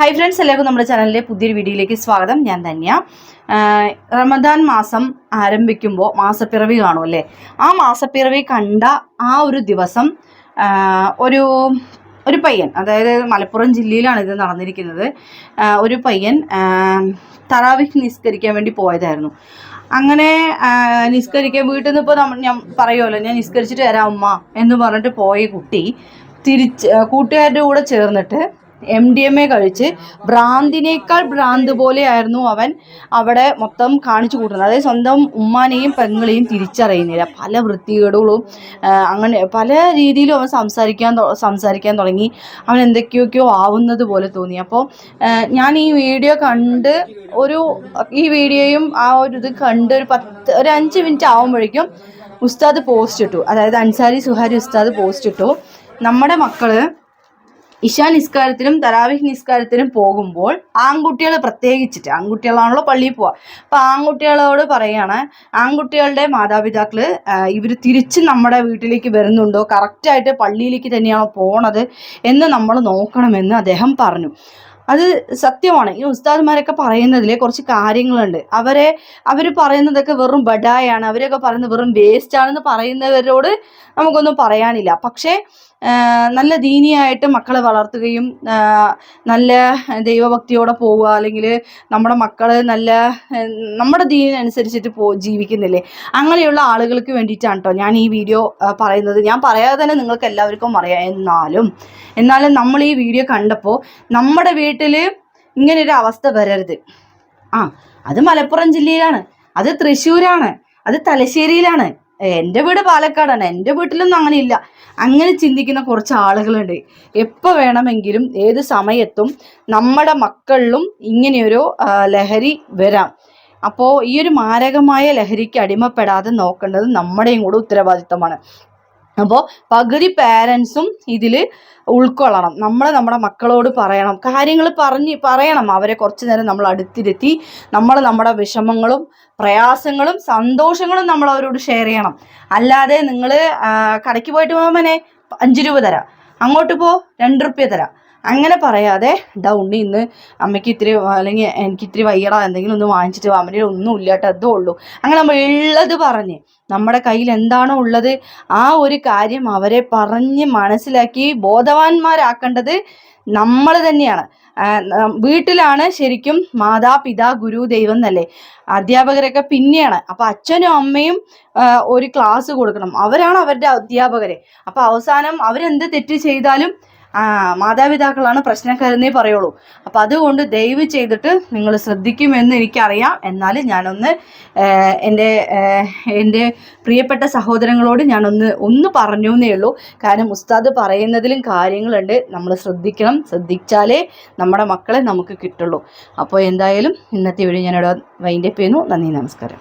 Hi friends എല്ലാവർക്കും നമ്മുടെ ചാനലിലെ പുതിയൊരു വീഡിയോയിലേക്ക് സ്വാഗതം. ഞാൻ ധന്യ. റമദാൻ മാസം ആരംഭിക്കുമ്പോൾ മാസപ്പിറവി കാണും അല്ലേ? ആ മാസപ്പിറവി കണ്ട ആ ഒരു ദിവസം ഒരു ഒരു പയ്യൻ അതായത് മലപ്പുറം ജില്ലയിലാണ് ഇത് നടന്നിരിക്കുന്നത്. ഒരു പയ്യൻ തറാവിക്ക് നിസ്കരിക്കാൻ വേണ്ടി പോയതായിരുന്നു. അങ്ങനെ നിസ്കരിക്കാൻ വീട്ടിൽ നിന്ന് ഇപ്പോൾ ഞാൻ പറയുമല്ലോ ഞാൻ നിസ്കരിച്ചിട്ട് വരാം ഉമ്മ എന്ന് പറഞ്ഞിട്ട് പോയ കുട്ടി തിരിച്ച് കൂട്ടുകാരുടെ കൂടെ ചേർന്നിട്ട് എം ഡി എം എ കഴിച്ച് ഭ്രാന്തിനേക്കാൾ ഭ്രാന്ത് പോലെയായിരുന്നു അവൻ അവിടെ മൊത്തം കാണിച്ചു കൂട്ടുന്നത്. അതായത് സ്വന്തം ഉമ്മാനെയും പെങ്ങളെയും തിരിച്ചറിയുന്നില്ല. പല വൃത്തികേടുകളും അങ്ങനെ പല രീതിയിലും അവൻ സംസാരിക്കാൻ സംസാരിക്കാൻ തുടങ്ങി. അവൻ എന്തൊക്കെയൊക്കെയോ ആവുന്നത് പോലെ തോന്നി. അപ്പോൾ ഞാൻ ഈ വീഡിയോ കണ്ട് ഒരു ഈ വീഡിയോയും ആ ഒരു ഇത് കണ്ട് ഒരു പത്ത് ഒരു അഞ്ച് മിനിറ്റ് ആവുമ്പോഴേക്കും ഉസ്താദ് പോസ്റ്റ് ഇട്ടു. അതായത് അൻസാരി സുഹാരി ഉസ്താദ് പോസ്റ്റ് ഇട്ടു. നമ്മുടെ മക്കൾ ഇഷാ നിസ്കാരത്തിനും തരാവിഹ് നിസ്കാരത്തിനും പോകുമ്പോൾ ആൺകുട്ടികൾ പ്രത്യേകിച്ചിട്ട് ആൺകുട്ടികളാണല്ലോ പള്ളിയിൽ പോവുക അപ്പോൾ ആൺകുട്ടികളോട് പറയാണ് ആൺകുട്ടികളുടെ മാതാപിതാക്കൾ ഇവർ തിരിച്ച് നമ്മുടെ വീട്ടിലേക്ക് വരുന്നുണ്ടോ? കറക്റ്റായിട്ട് പള്ളിയിലേക്ക് തന്നെയാണോ പോണത് എന്ന് നമ്മൾ നോക്കണമെന്ന് അദ്ദേഹം പറഞ്ഞു. അത് സത്യമാണ്. ഈ ഉസ്താദ്മാരൊക്കെ പറയുന്നതിൽ കുറച്ച് കാര്യങ്ങളുണ്ട്. അവരെ അവർ പറയുന്നതൊക്കെ വെറും ബഡായാണ്. അവരൊക്കെ പറയുന്നത് വെറും വേസ്റ്റ് ആണെന്ന് പറയുന്നവരോട് നമുക്കൊന്നും പറയാനില്ല. പക്ഷേ നല്ല ദീനിയായിട്ട് മക്കളെ വളർത്തുകയും നല്ല ദൈവഭക്തിയോടെ പോവുക അല്ലെങ്കിൽ നമ്മുടെ മക്കൾ നല്ല നമ്മുടെ ദീനിനനുസരിച്ചിട്ട് പോ ജീവിക്കുന്നില്ലേ? അങ്ങനെയുള്ള ആളുകൾക്ക് വേണ്ടിയിട്ടാണ് കേട്ടോ ഞാൻ ഈ വീഡിയോ പറയുന്നത്. ഞാൻ പറയാതെ തന്നെ നിങ്ങൾക്ക് എല്ലാവർക്കും അറിയാം. എന്നാലും എന്നാലും നമ്മൾ ഈ വീഡിയോ കണ്ടപ്പോൾ നമ്മുടെ വീട്ടിൽ ഇങ്ങനൊരു അവസ്ഥ വരരുത്. ആ അത് മലപ്പുറം ജില്ലയിലാണ്. അത് തൃശ്ശൂരാണ്. അത് തലശ്ശേരിയിലാണ്. എന്റെ വീട് പാലക്കാടാണ്. എന്റെ വീട്ടിലൊന്നും അങ്ങനെ ഇല്ല അങ്ങനെ ചിന്തിക്കുന്ന കുറച്ച് ആളുകളുണ്ട്. എപ്പോൾ വേണമെങ്കിലും ഏത് സമയത്തും നമ്മുടെ മക്കളിലും ഇങ്ങനെയൊരു ലഹരി വരാം. അപ്പോൾ ഈ ഒരു മാരകമായ ലഹരിക്ക് അടിമപ്പെടാതെ നോക്കേണ്ടത് നമ്മുടെയും കൂടെ ഉത്തരവാദിത്തമാണ്. അപ്പോൾ പകുതി പാരൻസും ഇതിൽ ഉൾക്കൊള്ളണം. നമ്മൾ നമ്മുടെ മക്കളോട് പറയണം. കാര്യങ്ങൾ പറഞ്ഞ് പറയണം. അവരെ കുറച്ച് നേരം നമ്മൾ അടുത്തിരുത്തി നമ്മൾ നമ്മുടെ വിഷമങ്ങളും പ്രയാസങ്ങളും സന്തോഷങ്ങളും നമ്മൾ അവരോട് ഷെയർ ചെയ്യണം. അല്ലാതെ നിങ്ങൾ കടയ്ക്ക് പോയിട്ട് പോകുമ്പോനെ അഞ്ച് രൂപ തരാം. അങ്ങോട്ട് പോ രണ്ട് റുപ്യ തരാം. അങ്ങനെ പറയാതെ ഡാ ഉണ്ണി ഇന്ന് അമ്മയ്ക്ക് ഇത്തിരി അല്ലെങ്കിൽ എനിക്ക് ഇത്തിരി വയ്യടാ എന്തെങ്കിലും ഒന്ന് വാങ്ങിച്ചിട്ട് അമ്മയുടെ ഒന്നും ഇല്ലാട്ടോ അതേ ഉള്ളൂ. അങ്ങനെ നമ്മൾ ഉള്ളത് പറഞ്ഞ് നമ്മുടെ കയ്യിൽ എന്താണോ ഉള്ളത് ആ ഒരു കാര്യം അവരെ പറഞ്ഞ് മനസ്സിലാക്കി ബോധവാന്മാരാക്കേണ്ടത് നമ്മൾ തന്നെയാണ്. വീട്ടിലാണ് ശരിക്കും മാതാപിതാ ഗുരു ദൈവം എന്നല്ലേ? അധ്യാപകരൊക്കെ പിന്നെയാണ്. അപ്പോൾ അച്ഛനും അമ്മയും ഒരു ക്ലാസ് കൊടുക്കണം. അവരാണ് അവരുടെ അധ്യാപകരെ. അപ്പോൾ അവസാനം അവരെന്ത് തെറ്റ് ചെയ്താലും മാതാപിതാക്കളാണ് പ്രശ്നക്കാരെന്നേ പറയുള്ളൂ. അപ്പോൾ അതുകൊണ്ട് ദയവ് ചെയ്തിട്ട് നിങ്ങൾ ശ്രദ്ധിക്കുമെന്ന് എനിക്കറിയാം. എന്നാൽ ഞാനൊന്ന് എന്റെ എന്റെ പ്രിയപ്പെട്ട സഹോദരങ്ങളോട് ഞാനൊന്ന് ഒന്ന് പറഞ്ഞു എന്നേ ഉള്ളൂ. കാരണം ഉസ്താദ് പറയുന്നതിലും കാര്യങ്ങളുണ്ട്. നമ്മൾ ശ്രദ്ധിക്കണം. ശ്രദ്ധിച്ചാലേ നമ്മുടെ മക്കളെ നമുക്ക് കിട്ടുള്ളൂ. അപ്പോൾ എന്തായാലും ഇന്നത്തെ വീഡിയോ ഞാനിവിടെ വൈൻഡപ്പ് ചെയ്യുന്നു. നന്ദി നമസ്കാരം.